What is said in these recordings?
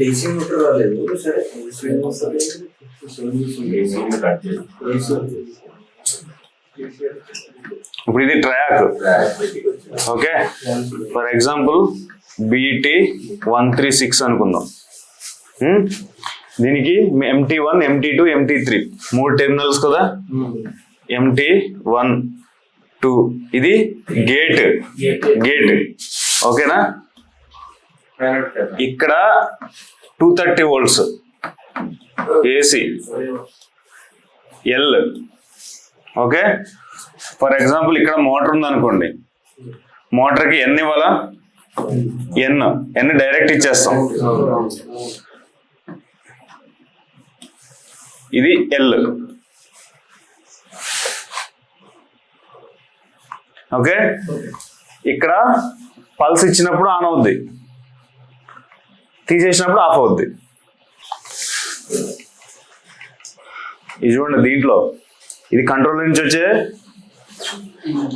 DC motor రాలేదు. సరే ఇప్పుడు ఇది triac. Okay? For example BT one three six అనుకుందాం? దీనికి MT one MT two MT three మూడు టెర్మినల్స్ కదా? ఎంటీ వన్ టూ ఇది గేట్. గేట్. ఓకేనా? ఇక్కడ two thirty volts. AC L okay for example ఇక్కడ మోటార్ ఉందనుకోండి. మోటార్కి ఎన్ని ఇవ్వాలా? ఎన్ ఎన్ డైరెక్ట్ ఇచ్చేస్తాం. ఇది ఎల్ ఓకే ఇక్కడ పల్స్ ఇచ్చినప్పుడు ఆన్ అవుద్ది. తీసేసినప్పుడు ఆఫ్ అవుద్ది. ఇది చూడండి దీంట్లో. ఇది కంట్రోల్ నుంచి వచ్చే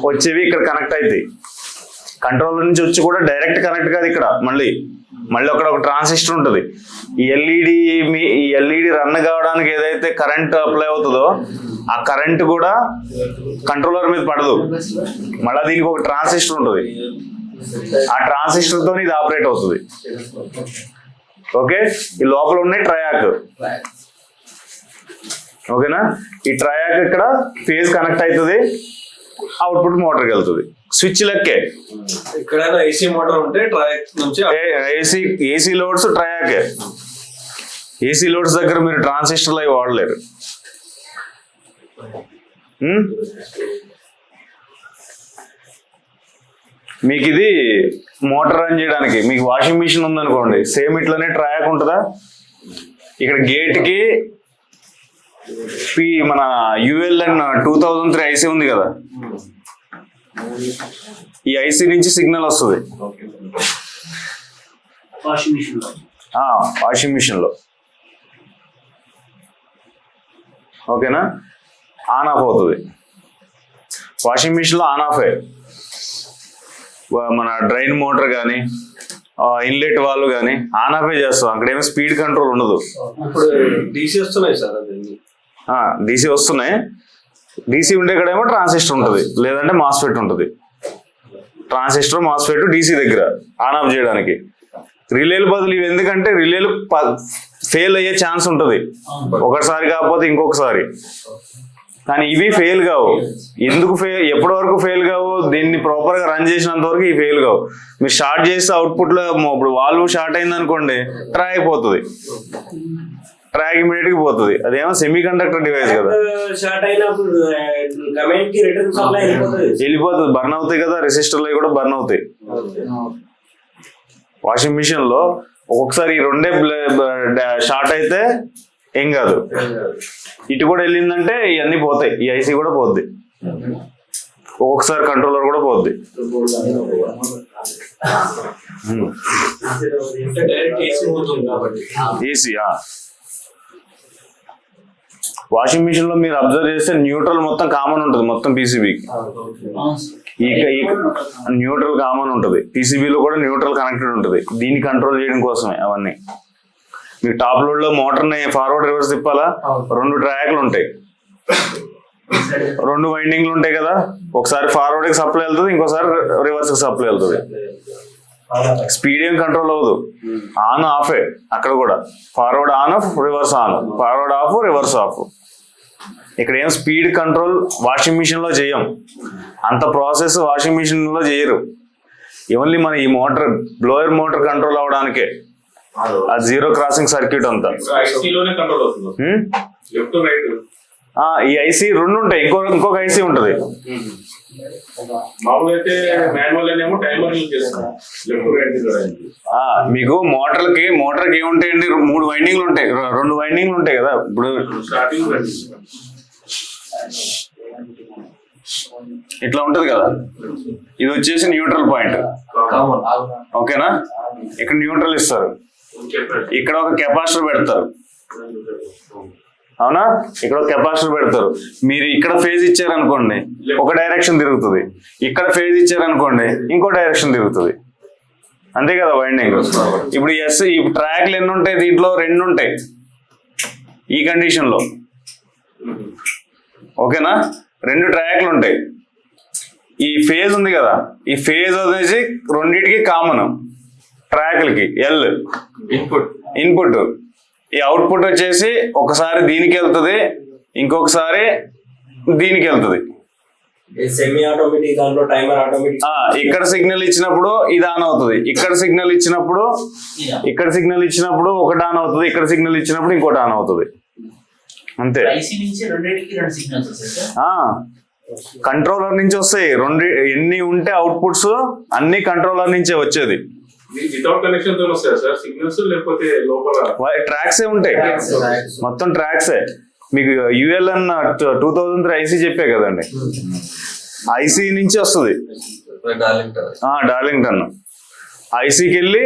వచ్చేవి ఇక్కడ కనెక్ట్ అవుతాయి కంట్రోల్ నుంచి వచ్చి కూడా డైరెక్ట్ కనెక్ట్ కాదు ఇక్కడ మళ్ళీ. మళ్ళీ అక్కడ ఒక ట్రాన్సిస్టర్ ఉంటుంది. ఈ ఎల్ఈడి మీ ఈ ఎల్ఈడి రన్ కావడానికి ఏదైతే కరెంట్ అప్లై అవుతుందో ఆ కరెంట్ కూడా కంట్రోలర్ మీద పడదు. మళ్ళీ దీనికి ఒక ట్రాన్సిస్టర్ ఉంటుంది. ఆ ట్రాన్సిస్టర్తో ఇది ఆపరేట్ అవుతుంది. ఓకే? ఈ లోపల ఉన్నాయి ట్రయాక్ ఓకేనా? ఈ ట్రయాక్ ఇక్కడ ఫేజ్ కనెక్ట్ అవుతుంది. అవుట్పుట్ మోటార్కి వెళ్తుంది. స్విచ్ లెక్కే. ఎక్కడైనా ఏసీ మోటార్ ఉంటే ట్రాక్ నుంచి ఏసీ ఏసీ లోడ్స్ ట్రయాకే ఏసీ లోడ్స్ దగ్గర మీరు ట్రాన్సిస్టర్లు అవి వాడలేరు. మీకు ఇది మోటార్ రన్ చేయడానికి మీకు వాషింగ్ మిషన్ ఉందనుకోండి సేమ్ ఇట్లనే ట్రయాక్ ఉంటుందా? ఇక్కడ గేట్కి పి మన ULN two thousand three IC ఉంది కదా? ఈ ఐసీ నుంచి సిగ్నల్ వస్తుంది. వాషింగ్ మిషన్లో. ఓకేనా? ఆన్ ఆఫ్ అవుతుంది. వాషింగ్ మిషన్లో ఆన్ ఆఫే. వా- మన డ్రైన్ మోటార్ కానీ ఇన్లెట్ వాళ్ళు కానీ ఆన్ ఆఫే చేస్తాం. అక్కడ ఏమి స్పీడ్ కంట్రోల్ ఉండదు. డీసీ వస్తున్నాయి సార్ డీసీ వస్తున్నాయి. డీసీ ఉండే కడేమో ట్రాన్సిస్టర్ ఉంటుంది. లేదంటే మాస్ఫెట్ ఉంటుంది. ట్రాన్సిస్టర్ మాస్ఫెట్ డీసీ దగ్గర ఆన్ ఆఫ్ చేయడానికి. రిలేలు బదులు ఇవి ఎందుకంటే రిలేలు ఫెయిల్ అయ్యే ఛాన్స్ ఉంటుంది. ఒకసారి కాకపోతే ఇంకొకసారి. కానీ ఇవి ఫెయిల్ కావు. ఎందుకు ఫెయిల్ ఎప్పటి వరకు ఫెయిల్ కావు? దీన్ని ప్రాపర్గా రన్ చేసినంత వరకు ఇవి ఫెయిల్ కావు. మీరు స్టార్ట్ చేస్తే అవుట్పుట్లో ఇప్పుడు వాల్వ్ షార్ట్ అయింది అనుకోండి ట్రై అయిపోతుంది. ట్రాక్ ఇమీడియట్గా పోతుంది. అదేమో సెమీ కండక్టర్ డివైస్ కదా షార్ట్ వెళ్ళిపోతుంది. బర్న్ అవుతాయి కదా రెసిస్టర్లు కూడా బర్న్ అవుతాయి. వాషింగ్ మిషన్లో ఒక్కొక్కసారి ఈ రెండే షార్ట్ అయితే ఏం కాదు. ఇటు కూడా వెళ్ళిందంటే ఇవన్నీ పోతాయి. ఈ ఐసీ కూడా పోద్ది. ఒక్కొక్కసారి కంట్రోలర్ కూడా పోద్ది. ఏసీ వాషింగ్ మిషన్లో మీరు అబ్జర్వ్ చేస్తే న్యూట్రల్ మొత్తం కామన్ ఉంటుంది మొత్తం పీసీబీకి న్యూట్రల్ కామన్ ఉంటుంది. పీసీబీలో కూడా న్యూట్రల్ కనెక్టెడ్ ఉంటుంది. దీన్ని కంట్రోల్ చేయడం కోసమే అవన్నీ. మీకు టాప్ లోడ్లో మోటార్ని ఫార్వర్డ్ రివర్స్ తిప్పాలా? రెండు ట్రాక్లు ఉంటాయి. రెండు వైండింగ్లు ఉంటాయి కదా? ఒకసారి ఫార్వర్డ్కి సప్లై వెళ్తుంది ఇంకోసారి రివర్స్కి సప్లై వెళ్తుంది. స్పీడ్ ఏం కంట్రోల్ అవ్వదు. ఆన్ ఆఫే అక్కడ కూడా. Forward on off reverse on. Forward off reverse off. ఇక్కడ ఏం స్పీడ్ కంట్రోల్ వాషింగ్ మిషన్లో చేయం. అంత ప్రాసెస్ వాషింగ్ మిషన్లో చేయరు. ఓన్లీ మన ఈ మోటార్ బ్లోయర్ మోటార్ కంట్రోల్ అవడానికే ఆ జీరో క్రాసింగ్ సర్క్యూట్ అంతా. ఐసీలోనే కంట్రోల్ అవుతుంది. హ్మ్? Left right. ఆ, ఈ ఐసీ రెండు ఉంటాయి. ఇంకో ఇంకొక ఐసీ ఉంటుంది. మామూలుగా అయితే మాన్యువల్ అనేమో టైమర్ యూజ్ చేస్తాం. లెఫ్ట్ రైట్ తిరగడానికి ఆ, మీకు మోటార్లకి మోటార్కి ఏముంటాయండి? మూడు వైండింగ్లు ఉంటాయి. రెండు వైండింగ్లు ఉంటాయి కదా. ఇప్పుడు స్టార్టింగ్ ఇట్లా ఉంటది కదా. ఇది వచ్చేసి న్యూట్రల్ పాయింట్. ఓకేనా? ఇక్కడ న్యూట్రల్ ఇస్తారు. ఇక్కడ ఒక కెపాసిటర్ పెడతారు. అవునా? ఇక్కడ ఒక కెపాసిటర్ పెడతారు. మీరు ఇక్కడ ఫేజ్ ఇచ్చారనుకోండి ఒక డైరెక్షన్ తిరుగుతుంది. ఇక్కడ ఫేజ్ ఇచ్చారనుకోండి ఇంకో డైరెక్షన్ తిరుగుతుంది. అంతే కదా వైండింగ్? ఇప్పుడు ఎస్ ఈ ట్రాక్లు ఎన్ని ఉంటాయి దీంట్లో? రెండు ఉంటాయి. ఈ కండిషన్లో. ఓకేనా? రెండు ట్రాక్లు ఉంటాయి. ఈ ఫేజ్ ఉంది కదా ఈ ఫేజ్ వచ్చేసి రెండింటికి కామన్. ట్రాక్లకి ఎల్ ఇన్పుట్ ఇన్పుట్ ఈ అవుట్పుట్ వచ్చేసి ఒకసారి దీనికి వెళ్తుంది ఇంకొకసారి దీనికి వెళ్తుంది. ఇక్కడ సిగ్నల్ ఇచ్చినప్పుడు ఇది ఆన్ అవుతుంది. ఇక్కడ సిగ్నల్ ఇచ్చినప్పుడు ఇక్కడ సిగ్నల్ ఇచ్చినప్పుడు ఒకటి ఆన్ అవుతుంది ఇక్కడ సిగ్నల్ ఇచ్చినప్పుడు ఇంకోటి ఆన్ అవుతుంది. అంతే. కంట్రోలర్ నుంచి వస్తాయి రెండు ఎన్ని ఉంటే అవుట్పుట్స్ అన్ని కంట్రోలర్ నుంచే వచ్చేది. వితౌట్ కనెక్షన్తో వస్తాయి సార్? సిగ్నల్స్ లేకపోతే లోపల ట్రాక్సే ఉంటాయి. మొత్తం ట్రాక్సే మీకు ULN two thousand three IC చెప్పే కదండి. ఐసీ నుంచి వస్తుంది. Darling Darlington. ఐసీకి వెళ్ళి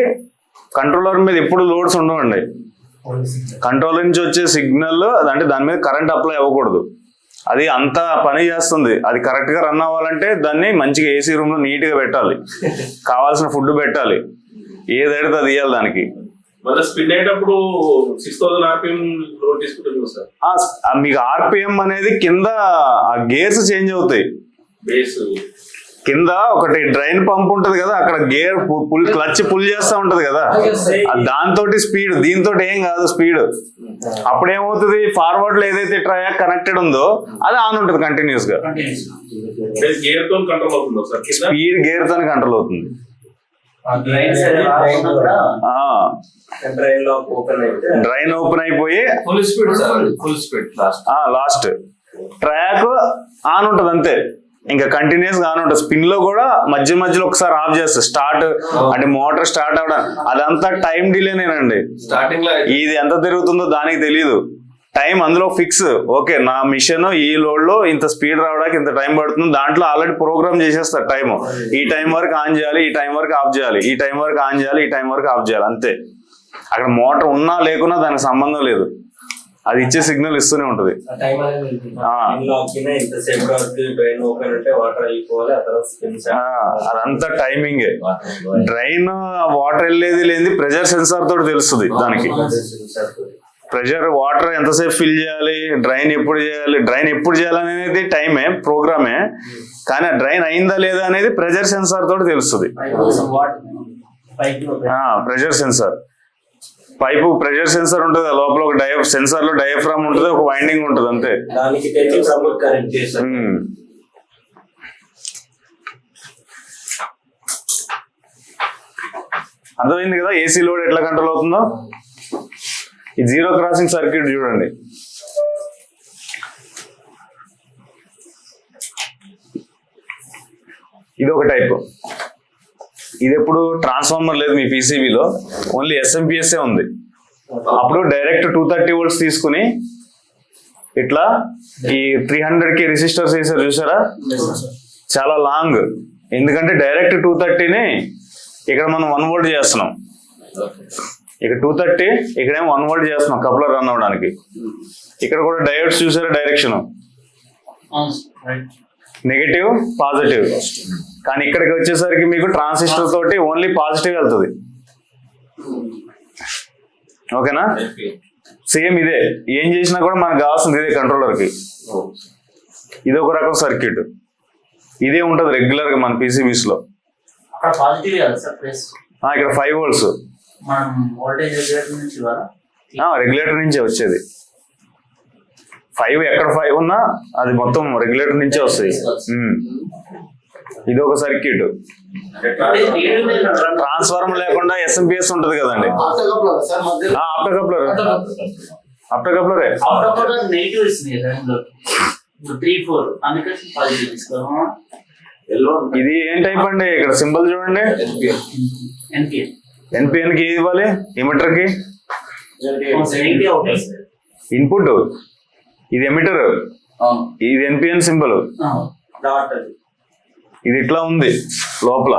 కంట్రోలర్ మీద ఎప్పుడు లోడ్స్ ఉండవండి. కంట్రోలర్ నుంచి వచ్చే సిగ్నల్ అంటే దాని మీద కరెంట్ అప్లై అవ్వకూడదు. అది అంత పని చేస్తుంది. అది కరెక్ట్గా రన్ అవ్వాలంటే దాన్ని మంచిగా ఏసీ రూమ్లో నీట్గా పెట్టాలి. కావాల్సిన ఫుడ్ పెట్టాలి. ఏదైతే అది ఇవ్వాలి దానికి. మళ్ళీ స్పిన్ అయ్యేటప్పుడు సిక్స్ థౌసండ్ ఆర్పిఎం లోడ్ తీసుకుంటుంది సార్ ఆ ఆ మీకు ఆర్పిఎం అనేది కింద ఆ గేర్స్ చేంజ్ అవుతాయి. కింద ఒకటి డ్రైన్ పంప్ ఉంటది కదా అక్కడ గేర్ పుల్ క్లచ్ పుల్ చేస్తా ఉంటది కదా. దాంతో స్పీడ్ దీంతో ఏం కాదు స్పీడ్. అప్పుడు ఏమవుతుంది ఫార్వర్డ్లో ఏదైతే ట్రయాక్ కనెక్టెడ్ ఉందో అది ఆన్ ఉంటుంది కంటిన్యూస్గా. బేస్ గేర్తో కంట్రోల్ అవుతుందా. డ్రైన్ ఓపెన్ అయితే డ్రైన్ ఓపెన్ అయిపోయి full speed sir full speed last ఆ లాస్ట్ ట్రాక్ ఆన్ ఉంటది అంతే. ఇంకా కంటిన్యూస్గా ఆన్ ఉంటుంది. స్పిన్లో కూడా మధ్య మధ్యలో ఒకసారి ఆఫ్ చేస్తుంది స్టార్ట్ అంటే మోటార్ స్టార్ట్ అవడం. అదంతా టైం డిలేనేనండి స్టార్టింగ్లో ఇది ఎంత తిరుగుతుందో దానికి తెలియదు టైం అందులో ఫిక్స్. ఓకే నా మిషన్ ఈ లోడ్లో ఇంత స్పీడ్ రావడానికి ఇంత టైం పడుతుంది. దాంట్లో ఆల్రెడీ ప్రోగ్రామ్ చేసేస్తారు టైం ఈ టైం వరకు ఆన్ చేయాలి ఈ టైం వరకు ఆఫ్ చేయాలి ఈ టైం వరకు ఆన్ చేయాలి ఈ టైం వరకు ఆఫ్ చేయాలి అంతే. అక్కడ మోటార్ ఉన్నా లేకున్నా దానికి సంబంధం లేదు. అది ఇచ్చే సిగ్నల్ ఇస్తూనే ఉంటది. అదంతా టైమింగే డ్రైన్ వాటర్ వెళ్ళేది లేని ప్రెషర్ సెన్సార్ తోటి తెలుస్తుంది దానికి. ప్రెషర్ వాటర్ ఎంతసేపు ఫిల్ చేయాలి డ్రైన్ ఎప్పుడు చేయాలి డ్రైన్ ఎప్పుడు చేయాలి అనేది టైమే ప్రోగ్రామే. కానీ ఆ డ్రైన్ అయిందా లేదా అనేది ప్రెషర్ సెన్సార్ తోటి తెలుస్తుంది. Pressure sensor. Pipe pressure sensor ఉంటుంది లోపల ఒక డయ సెన్సార్లో డయాఫ్రామ్ ఉంటుంది ఒక వైండింగ్ ఉంటుంది అంతే. అర్థమైంది కదా? ఏసీ లోడ్ ఎట్లా కంట్రోల్ అవుతుందో? ఈ జీరో క్రాసింగ్ సర్క్యూట్ చూడండి. ఇది ఒక టైప్. ఇది ఎప్పుడు ట్రాన్స్ఫార్మర్ లేదు మీ పీసీబీలో. ఓన్లీ ఎస్ఎంపిఎస్ ఉంది. అప్పుడు డైరెక్ట్ టూ థర్టీ వోల్ట్స్ తీసుకుని ఇట్లా ఈ త్రీ హండ్రెడ్కి రిజిస్టర్స్ వేసారు చూసారా? చాలా లాంగ్ ఎందుకంటే డైరెక్ట్ టూ థర్టీని ఇక్కడ మనం వన్ వోల్ట్ చేస్తున్నాం. ఇక్కడ టూ థర్టీ ఇక్కడేమో వన్ వోల్ట్ చేస్తున్నాం కప్లర్ రన్ అవ్వడానికి. ఇక్కడ కూడా డయోడ్స్ చూసారా డైరెక్షన్ నెగిటివ్ పాజిటివ్ కానీ ఇక్కడికి వచ్చేసరికి మీకు ట్రాన్సిస్టర్ తోటి ఓన్లీ పాజిటివ్ వెళ్తుంది. ఓకేనా? సేమ్ ఇదే. ఏం చేసినా కూడా మనకు కావాల్సింది ఇదే కంట్రోలర్కి. ఇది ఒక రకం సర్క్యూట్ ఇదే ఉంటది రెగ్యులర్గా మన పీసీబీస్లో. అక్కడ పాజిటివ్ కదా సార్ ప్లస్ ఆ, ఇక్కడ ఫైవ్ వోల్ట్స్ మనం వోల్టేజ్ రెగ్యులేటర్ నుంచి రెగ్యులేటర్ నుంచే వచ్చేది ఫైవ్ ఎక్కడ ఫైవ్ ఉన్నా అది మొత్తం రెగ్యులేటర్ నుంచే వస్తాయి ఉమ్. ఇది ఒక సర్క్యూట్ ట్రాన్స్ఫార్మర్ లేకుండా ఎస్ఎంపిఎస్ ఉంటది కదండి ఆప్టర్ కప్లర్ ఆప్టర్ కప్లరే ఇది ఏం టైప్ అండి ఇక్కడ సింబల్ చూడండి ఎన్పిఎన్కి ఏది ఇవ్వాలి? ఎమిటర్కి? ఇన్పుట్ ఇది ఎమిటర్ ఇది ఎన్పిఎన్ సింబల్ ఇది ఇట్లా ఉంది లోపల.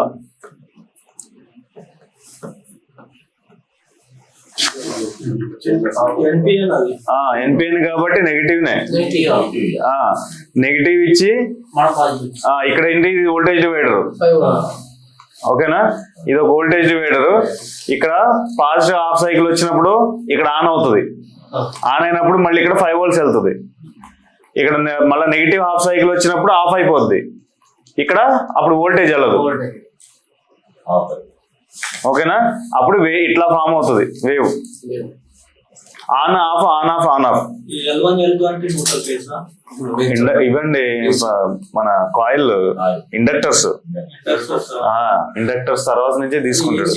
ఎన్పిఎన్ కాబట్టి నెగిటివ్ నే. నెగిటివ్ ఇచ్చి ఇక్కడ ఏంటి? ఇది వోల్టేజ్ డివైడర్ ఓకేనా? ఇది ఒక వోల్టేజ్ డివైడర్ ఇక్కడ పాజిటివ్ హాఫ్ సైకిల్ వచ్చినప్పుడు ఇక్కడ ఆన్ అవుతుంది. ఆన్ అయినప్పుడు మళ్ళీ ఇక్కడ ఫైవ్ వోల్ట్స్ వెళ్తుంది. ఇక్కడ మళ్ళీ నెగిటివ్ హాఫ్ సైకిల్ వచ్చినప్పుడు ఆఫ్ అయిపోద్ది. ఇక్కడ అప్పుడు వోల్టేజ్ వెళ్ళదు. ఓకేనా? అప్పుడు వే ఇట్లా ఫామ్ అవుతుంది. Wave. On off on off on off. ఇవ్వండి మన కాయిల్ ఇండక్టర్స్ ఇండక్టర్స్ తర్వాత నుంచే తీసుకుంటాడు.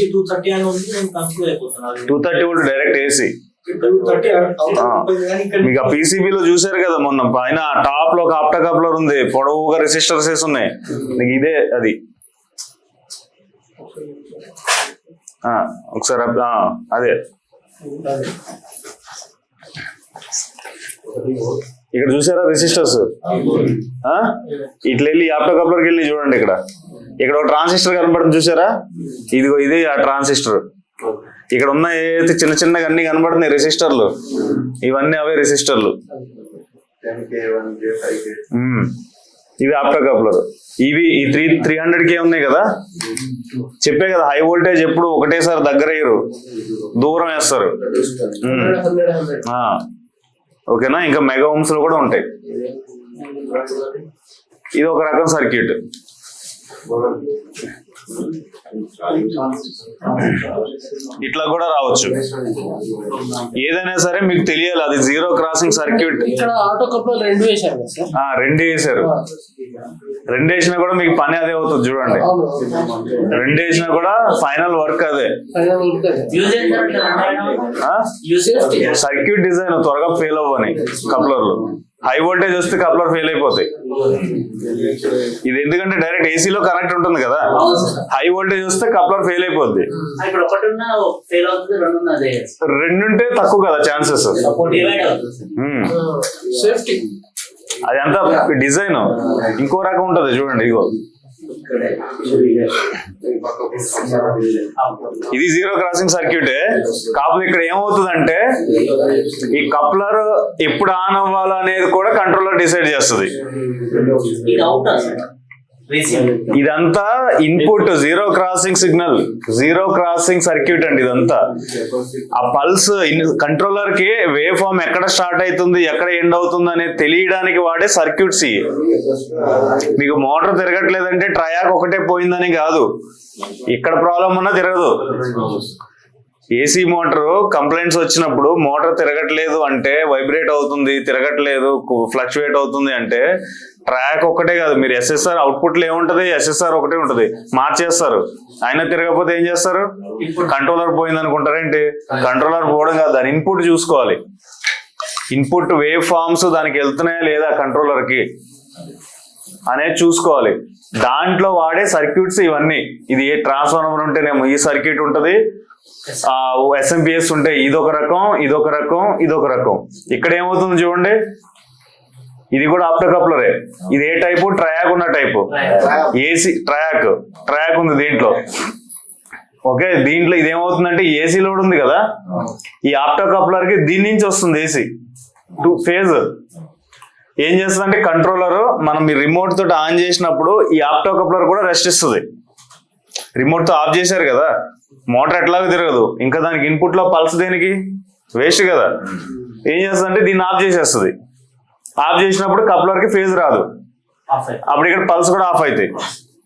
Two thirty volt direct AC మీకు ఆ PCB లో చూసారు కదా మొన్న పైన టాప్లో ఒక ఆప్టా కప్లర్ ఉంది పొడవుగా రెసిస్టర్స్ వేసి ఉన్నాయి. మీకు ఇదే అది. ఆ, ఒకసారి అదే. ఇక్కడ చూసారా రెసిస్టర్స్ ఇట్లా వెళ్ళి యాప్టో కప్లర్కి వెళ్ళి చూడండి ఇక్కడ. ఇక్కడ ఒక ట్రాన్సిస్టర్ కనబడుతుంది చూసారా? ఇదిగో ఇది ఆ ట్రాన్సిస్టర్ ఇక్కడ ఉన్న ఏదైతే చిన్న చిన్నగా అన్ని కనబడుతున్నాయి రెసిస్టర్లు ఇవన్నీ అవే రెసిస్టర్లు ఇది ఇవి ఆప్టో కప్లర్. ఇవి ఈ త్రీ త్రీ హండ్రెడ్ కే ఉన్నాయి కదా? చెప్పే కదా హై వోల్టేజ్ ఎప్పుడు ఒకటేసారి దగ్గర దూరం వేస్తారు. ఓకేనా? ఇంకా మెగా హోమ్స్లో కూడా ఉంటాయి. ఇది ఒక రకం సర్క్యూట్ ఇట్లా కూడా రావచ్చు. ఏదైనా సరే మీకు తెలియాలి అది జీరో క్రాసింగ్ సర్క్యూట్ ఇక్కడ ఆటో కప్లో రెండు వేశారు కదా సార్? ఆ రెండు వేసారు రెండు వేసినా కూడా మీకు పని అదే అవుతుంది చూడండి. రెండు వేసినా కూడా ఫైనల్ వర్క్ అదే. సర్క్యూట్ డిజైన్ త్వరగా ఫెయిల్ అవ్వని కప్లర్లు. హై వోల్టేజ్ వస్తే కప్లర్ ఫెయిల్ అయిపోతాయి. ఇది ఎందుకంటే డైరెక్ట్ ఏసీలో కనెక్ట్ ఉంటుంది కదా. హై వోల్టేజ్ వస్తే కప్లర్ ఫెయిల్ అయిపోద్ది. రెండుంటే తక్కువ కదా ఛాన్సెస్ అంతా డిజైన్. ఇంకో రకం ఉంటది చూడండి ఇగో. ఇది జీరో క్రాసింగ్ సర్క్యూటే. కాకపోతే ఇక్కడ ఏమవుతుందంటే ఈ కప్లర్ ఎప్పుడు ఆన్ అవ్వాలనేది కూడా కంట్రోలర్ డిసైడ్ చేస్తుంది. ఇదంతా input zero crossing signal zero crossing circuit అండి ఇదంతా. ఆ పల్స్ కంట్రోలర్కి వేవ్ ఫామ్ ఎక్కడ స్టార్ట్ అవుతుంది ఎక్కడ ఎండ్ అవుతుంది అనేది తెలియడానికి వాడే సర్క్యూట్స్ మీకు మోటార్ తిరగట్లేదంటే ట్రయాక్ ఒకటే పోయిందని కాదు. ఇక్కడ ప్రాబ్లం ఉన్నా తిరగదు. ఏసీ మోటార్ కంప్లైంట్స్ వచ్చినప్పుడు మోటార్ తిరగట్లేదు అంటే వైబ్రేట్ అవుతుంది తిరగట్లేదు ఫ్లక్చువేట్ అవుతుంది అంటే ట్రాక్ ఒక్కటే కాదు. మీరు ఎస్ఎస్ఆర్ అవుట్పుట్లో ఏముంటది? ఎస్ఎస్ఆర్ ఒకటే ఉంటది. మార్చేస్తారు. అయినా తిరగకపోతే ఏం చేస్తారు? కంట్రోలర్ పోయింది అనుకుంటారేంటి? కంట్రోలర్ పోవడం కాదు. దాని ఇన్పుట్ చూసుకోవాలి. ఇన్పుట్ వేవ్ ఫార్మ్స్ దానికి వెళ్తున్నాయా లేదా కంట్రోలర్కి అనేది చూసుకోవాలి. దాంట్లో వాడే సర్క్యూట్స్ ఇవన్నీ. ఇది ఏ ట్రాన్స్ఫార్మర్ ఉంటేనేమో ఈ సర్క్యూట్ ఉంటుంది ఎస్ఎంపిఎస్ ఉంటే ఇదొక రకం ఇదొక రకం ఇదొక రకం. ఇక్కడ ఏమవుతుంది చూడండి? ఇది కూడా ఆప్టోకప్లరే. ఇది ఏ టైపు? ట్రయాక్ ఉన్న టైపు. AC triac. ట్రయాక్ ఉంది దీంట్లో. ఓకే దీంట్లో ఇది ఏమవుతుందంటే ఏసీ లోడ్ ఉంది కదా? ఈ ఆప్టోకప్లర్కి దీని నుంచి వస్తుంది ఏసీ. Two phase. ఏం చేస్తుందంటే కంట్రోలర్ మనం ఈ రిమోట్ తోటి ఆన్ చేసినప్పుడు ఈ ఆప్టోకప్లర్ కూడా రెస్ట్ ఇస్తుంది. రిమోట్తో ఆఫ్ చేశారు కదా మోటార్ ఎట్లాగో తిరగదు. ఇంకా దానికి ఇన్పుట్లో పల్స్ దేనికి? వేస్ట్ కదా. ఏం చేస్తుందంటే దీన్ని ఆఫ్ చేసేస్తుంది. ఆఫ్ చేసినప్పుడు కప్లర్కి ఫేజ్ రాదు. అప్పుడు ఇక్కడ పల్స్ కూడా ఆఫ్ అవుతాయి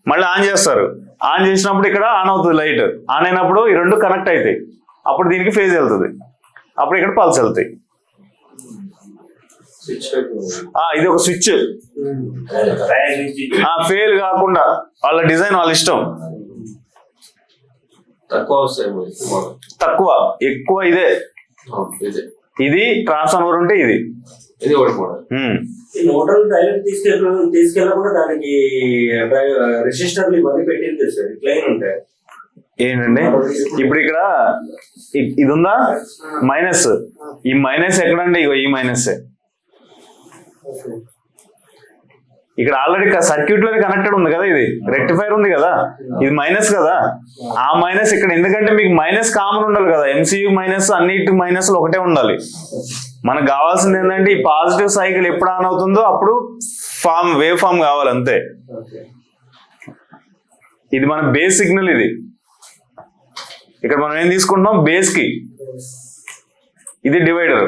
మళ్ళీ ఆన్ చేస్తారు. ఆన్ చేసినప్పుడు ఇక్కడ ఆన్ అవుతుంది లైట్ ఆన్ అయినప్పుడు ఈ రెండు కనెక్ట్ అవుతాయి అప్పుడు దీనికి ఫేజ్ వెళ్తుంది. అప్పుడు ఇక్కడ పల్స్ వెళ్తాయి. ఆ, ఇది ఒక స్విచ్ ఫెయిల్ కాకుండా వాళ్ళ డిజైన్ వాళ్ళ ఇష్టం. తక్కువ తక్కువ ఎక్కువ ఇదే. ఇదే. ఇది ట్రాన్స్ఫార్మర్ ఉంటే ఇది. ఇది ఒకటి మోడల్ ఉమ్. ఈ మోటార్ డైరెక్ట్ తీసుకెళ్ళ తీసుకెళ్ళకుండా దానికి రెసిస్టర్లు ఇవన్నీ పెట్టింది సార్ క్లైన్ ఉంటాయి ఏంటండి? ఇప్పుడు ఇక్కడ ఇది ఉందా మైనస్. ఈ మైనస్ ఎక్కడండి? ఇగో ఈ మైనస్. ఇక్కడ ఆల్రెడీ సర్క్యూట్లోనే కనెక్టెడ్ ఉంది కదా ఇది. రెక్టిఫైర్ ఉంది కదా. ఇది మైనస్ కదా. ఆ మైనస్ ఇక్కడ ఎందుకంటే మీకు మైనస్ కామన్ ఉండాలి కదా. ఎంసీయూ మైనస్ అన్నిటి మైనస్ ఒకటే ఉండాలి. మనకు కావాల్సింది ఏంటంటే ఈ పాజిటివ్ సైకిల్ ఎప్పుడు ఆన్ అవుతుందో అప్పుడు ఫామ్ వేవ్ ఫామ్ కావాలి అంతే. ఇది మన బేస్ సిగ్నల్ ఇది. ఇక్కడ మనం ఏం తీసుకుంటున్నాం? బేస్కి. ఇది డివైడర్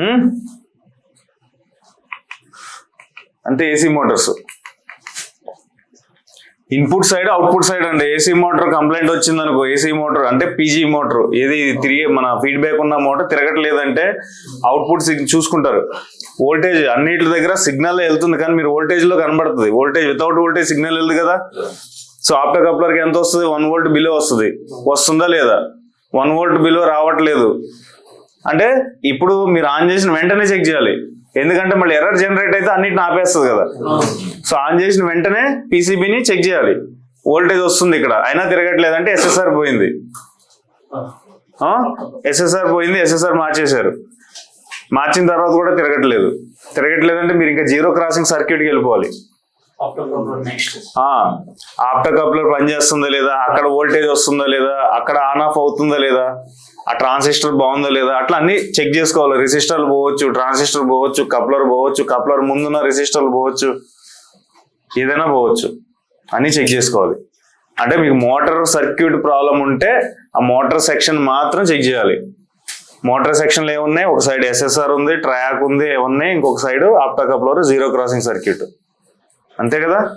Hmm? అంటే AC motors input side output side అండి. ఏసీ మోటార్ కంప్లైంట్ వచ్చింది అనుకో ఏసీ మోటార్ అంటే పీజీ మోటార్ ఏది తిరిగే మన ఫీడ్బ్యాక్ ఉన్న మోటార్ తిరగట్లేదంటే అవుట్పుట్ చూసుకుంటారు. వోల్టేజ్ అన్నిటి దగ్గర సిగ్నల్ వెళ్తుంది కానీ మీరు వోల్టేజ్లో కనబడుతుంది. వోల్టేజ్ వితౌట్ వోల్టేజ్ సిగ్నల్ వెళ్తుంది కదా? సో ఆప్టర్ కప్లర్కి ఎంత వస్తుంది? వన్ వోల్ట్ బిలో వస్తుంది. వస్తుందా లేదా? వన్ వోల్ట్ బిలో రావట్లేదు. అంటే ఇప్పుడు మీరు ఆన్ చేసిన వెంటనే చెక్ చేయాలి. ఎందుకంటే మళ్ళీ ఎర్రర్ జనరేట్ అయితే అన్నిటిని ఆపేస్తుంది కదా. సో ఆన్ చేసిన వెంటనే పీసీబీని చెక్ చేయాలి. వోల్టేజ్ వస్తుంది ఇక్కడ. అయినా తిరగట్లేదంటే ఎస్ఎస్ఆర్ పోయింది. ఎస్ఎస్ఆర్ పోయింది ఎస్ఎస్ఆర్ మార్చేశారు. మార్చిన తర్వాత కూడా తిరగట్లేదు. తిరగట్లేదంటే మీరు ఇంకా జీరో క్రాసింగ్ సర్క్యూట్కి వెళ్ళిపోవాలి. ఆప్టర్ కప్లర్ పనిచేస్తుందా లేదా? అక్కడ వోల్టేజ్ వస్తుందా లేదా? అక్కడ ఆన్ ఆఫ్ అవుతుందా లేదా? ఆ ట్రాన్సిస్టర్ బాగుందో లేదా అట్లా అన్ని చెక్ చేసుకోవాలి. రిజిస్టర్లు పోవచ్చు ట్రాన్సిస్టర్ పోవచ్చు కప్లర్ పోవచ్చు కప్లర్ ముందున్న రిజిస్టర్లు పోవచ్చు ఏదైనా పోవచ్చు. అన్ని చెక్ చేసుకోవాలి. అంటే మీకు మోటార్ సర్క్యూట్ ప్రాబ్లం ఉంటే ఆ మోటార్ సెక్షన్ మాత్రం చెక్ చేయాలి. మోటార్ సెక్షన్లు ఏమున్నాయి ఒక సైడ్ ఎస్ఎస్ఆర్ ఉంది ట్రాక్ ఉంది ఏమున్నాయి ఇంకొక side opto coupler zero crossing circuit. అంతే కదా?